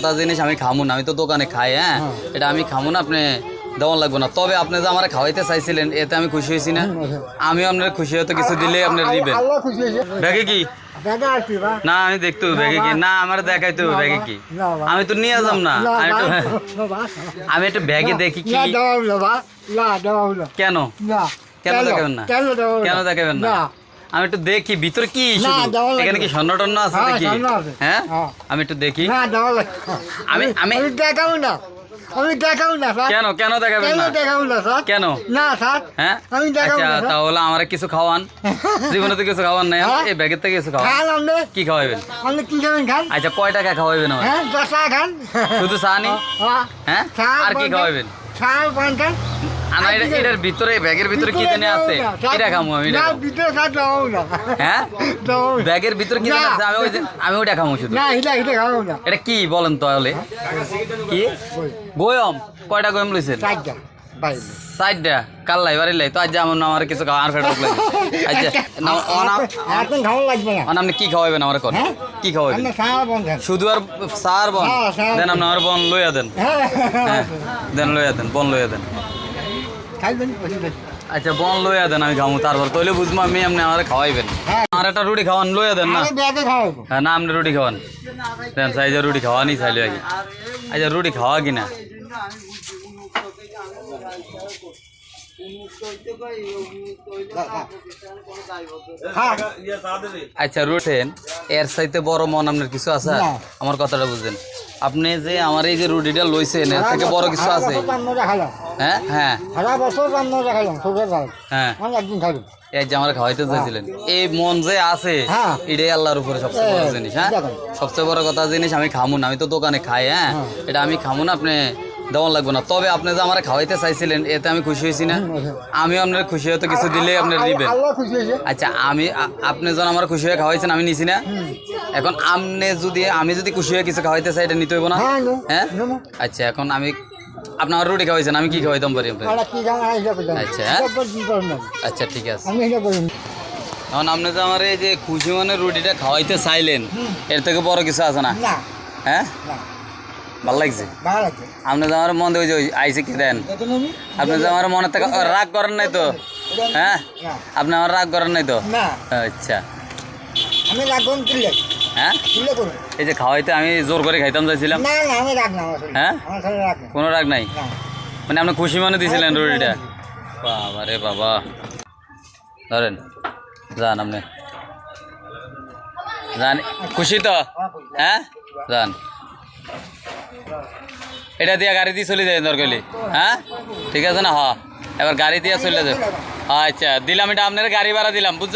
কথা জিনিস আমি খামু না আমি তো দোকানে খাই হ্যাঁ? এটা আমি খামু না আপনি দেওয়ান লাগবে না। তবে আপনি যে আমার খাওয়াইতে চাইছিলেন এতে আমি খুশি হয়েছি না। আমি আপনার খুশি হয়তো কিছু দিলে আপনি দিবেন। ব্যাগে কি? না আমি দেখতে হবে ব্যাগে কি? না আমার দেখাইতে হবে ব্যাগে কি? আমি তো নিয়ে যাম না। আমি একটু। আমি ব্যাগে দেখি কি। কেন? কেন দেখাবেন না? কেন দেখাবেন না। আমি একটু দেখি ভিতরে কি এখানে কি স্বর্ণ টন্ন আছে হ্যাঁ, নাকি? হ্যাঁ? হ্যাঁ। আমি একটু দেখি। আমি- আমি- দেখাবো না। আমি দেখাবো না স্যার। কেন কেন দেখাবেন না? দেখাবো না স্যার? কেন? না স্যার। হ্যাঁ? আমি দেখাবো আচ্ছা না। তাহলে আমার কিছু খাওয়ান। জীবনে তো কিছু খাওয়ান নাই। হ্যাঁ? এই ব্যাগের থেকে কিছু খাওয়ান। খান আপনি। কি খাওয়াবেন? আপনি কি খাবেন খান? আচ্ছা কয় টাকা খাওয়াবেন আমার? হ্যাঁ দশ টাকা খান। শুধু চা নি হ্যাঁ। হ্যাঁ? আর কি খাওয়াবেন? চা পান খান। এটা- এটার ভিতরে ব্যাগের ভিতরে কি জানি আছে? এটা খামু আমি না ভিতরে চা দেওয়াও না। হ্যাঁ? ব্যাগের ভিতরে কি জানি আছে? আমি ওই আমি ওইটা খামু শুধু। না এটা এটা খাব না। এটা কি বলেন তাহলে? কি? বয়ম। কয়টা গয়ম লইছেন? চারটা। বাইরে সাইডটা কাল্লাই বাড়িলাই তো আজ আমার কিছু আর ফেট লাগবে আচ্ছা না অনাম এখন খাওয়া লাগবে না। কি খাওয়াবেন আমার কোন হ্যাঁ? কি খাওয়াবেন শুধু আর সার বন? হ্যাঁ, দেন। আপনি আমার বন লইয়া দেন। হ্যাঁ। হ্যাঁ দেন লইয়া দেন বন লইয়া দেন। খাইবেন? আচ্ছা বন লইয়া দেন আমি খামু তারপর তৈলে বুঝব আমি আপনি আমার খাওয়াইবেন। হ্যাঁ। আর একটা রুটি খাওয়ান লইয়া দেন না। হ্যাঁ না আপনি রুটি খাওয়ান। দেন সাইজে রুটি খাওয়া নি চাইলে আগে। আচ্ছা রুটি খাওয়া কিনা? হ্যাঁ। আচ্ছা রুটেন। এর চাইতে বড় মন আপনার কিছু আছে? আমার কথাটা বুঝলেন আপনি যে আমার এই যে রুটিটা লইছেন এর থেকে বড় কিছু আছে? হ্যাঁ? হ্যাঁ। সারা বছর হ্যাঁ। একদিন এই যে আমার খাওয়াইতে চাইছিলেন। এই মন যে আছে হ্যাঁ। এটাই আল্লাহর উপরে সবচেয়ে বড় হ্যাঁ, জিনিস হ্যাঁ? সবচেয়ে বড় কথা জিনিস আমি খামু না আমি তো দোকানে খাই হ্যাঁ? হ্যাঁ। এটা আমি খামু না আপনি দেওয়ান লাগবে না। তবে আপনি যে আমার খাওয়াইতে চাইছিলেন এতে আমি খুশি হয়েছি না। আমি আপনার খুশি হয়তো কিছু দিলে আপনার দিবেন। আচ্ছা আমি আপনি যখন আমার খুশি হয়ে খাওয়াইছেন আমি নিছি না? এখন আপনি যদি আমি যদি খুশি হয়ে কিছু খাওয়াইতে চাই এটা নিতে হইব না? হ্যাঁ হ্যাঁ। আচ্ছা এখন আমি আপনার রুটি খাওয়াইছেন আমি কি খাওয়াইতাম পারি আচ্ছা, হ্যাঁ? আচ্ছা ঠিক আছে। এখন আপনি যে আমার এই যে খুশি মনে রুটিটা খাওয়াইতে চাইলেন এর থেকে বড় কিছু আছে না? হ্যাঁ? ভালো লাগছে? আপনি তো আমার মন ওই যে আইসে কি দেন? আপনি তো আমার মনে থেকে রাগ করেন নাই তো? হ্যাঁ? আপনি আমার রাগ করেন নাই তো? আচ্ছা। আমি কিনলে হ্যাঁ? এই যে খাওয়াইতে আমি জোর করে খাইতাম চাইছিলাম। হ্যাঁ? কোনো রাগ নাই? মানে আপনি খুশি মনে দিয়েছিলেন রুটিটা? বাবা রে বাবা। ধরেন যান আপনি। যান। খুশি। তো? হ্যাঁ? যান। এটা দিয়ে গাড়ি দিয়ে চলে যায় দরকারি হ্যাঁ? ঠিক আছে না? হ। এবার গাড়ি দিয়ে চলে যাবে আচ্ছা দিলাম, এটা আপনার গাড়ি ভাড়া দিলাম, বুঝছেন?